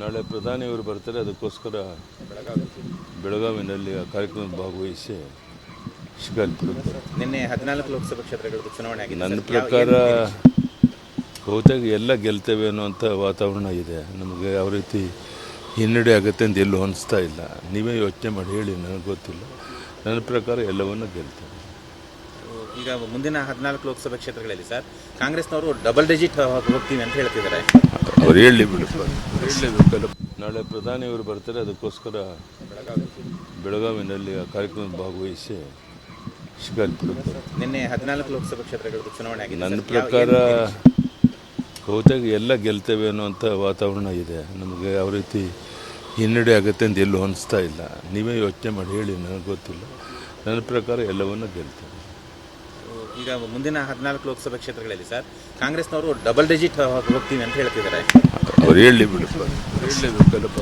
ನಾಳೆ ಪ್ರಧಾನಿಯವರು ಬರ್ತಾರೆ ಅದಕ್ಕೋಸ್ಕರ ಬೆಳಗಾವಿನಲ್ಲಿ ಆ ಕಾರ್ಯಕ್ರಮದಲ್ಲಿ ಭಾಗವಹಿಸಿ ನಿನ್ನೆ ಹದಿನಾಲ್ಕು ಲೋಕಸಭಾ ಕ್ಷೇತ್ರಗಳದ್ದು ಚುನಾವಣೆ ಆಗಿದೆ ನನ್ನ ಪ್ರಕಾರ ಬಹುತೇಕ ಎಲ್ಲ ಗೆಲ್ತೇವೆ ಅನ್ನುವಂಥ ವಾತಾವರಣ ಇದೆ. ನಮಗೆ ಯಾವ ರೀತಿ ಹಿನ್ನಡೆ ಆಗುತ್ತೆ ಅಂತ ಎಲ್ಲೂ ಅನಿಸ್ತಾ ಇಲ್ಲ. ನೀವೇ ಯೋಚನೆ ಮಾಡಿ ಹೇಳಿ ನನಗೆ ಗೊತ್ತಿಲ್ಲ. ನನ್ನ ಪ್ರಕಾರ ಎಲ್ಲವನ್ನು ಗೆಲ್ತೇವೆ. ಈಗ ಮುಂದಿನ ಹದಿನಾಲ್ಕು ಲೋಕಸಭಾ ಕ್ಷೇತ್ರಗಳಲ್ಲಿ ಸರ್ ಕಾಂಗ್ರೆಸ್ನವರು ಡಬಲ್ ಡಿಜಿಟ್ ಹೋಗ್ತೀವಿ ಅಂತ ಹೇಳ್ತಿದ್ದಾರೆ. ಅವ್ರು ಹೇಳಿ ಬಿಡು. ನಾಳೆ ಪ್ರಧಾನಿಯವರು ಬರ್ತಾರೆ ಅದಕ್ಕೋಸ್ಕರ ಬೆಳಗಾವಿನಲ್ಲಿ ಆ ಕಾರ್ಯಕ್ರಮ ಭಾಗವಹಿಸಿ ಶಿಕಾರಿಪುರ ನಿನ್ನೆ ಹದಿನಾಲ್ಕು ಲೋಕಸಭಾ ಕ್ಷೇತ್ರಗಳು ಚುನಾವಣೆ ಆಗಿದೆ ನನ್ನ ಪ್ರಕಾರ ಬಹುತೇಕ ಎಲ್ಲ ಗೆಲ್ತೇವೆ ಅನ್ನುವಂಥ ವಾತಾವರಣ ಇದೆ. ನಮಗೆ ಯಾವ ರೀತಿ ಹಿನ್ನಡೆ ಆಗುತ್ತೆ ಅಂತ ಎಲ್ಲೂ ಅನಿಸ್ತಾ ಇಲ್ಲ. ನೀವೇ ಯೋಚನೆ ಮಾಡಿ ಹೇಳಿ ನನಗೆ ಗೊತ್ತಿಲ್ಲ. ನನ್ನ ಪ್ರಕಾರ ಎಲ್ಲವನ್ನು ಗೆಲ್ತೇವೆ. ಈಗ ಮುಂದಿನ ಹದಿನಾಲ್ಕು ಲೋಕಸಭಾ ಕ್ಷೇತ್ರಗಳಲ್ಲಿ ಸರ್ ಕಾಂಗ್ರೆಸ್ನವರು ಡಬಲ್ ಡಿಜಿಟ್ ಹೋಗ್ತೀನಿ ಅಂತ ಹೇಳ್ತಿದ್ದಾರೆ. ಅವ್ರು ಹೇಳಿ ಬಿಡಪ್ಪ. ಹೇಳಲೇಬೇಕಲ್ಲಪ್ಪ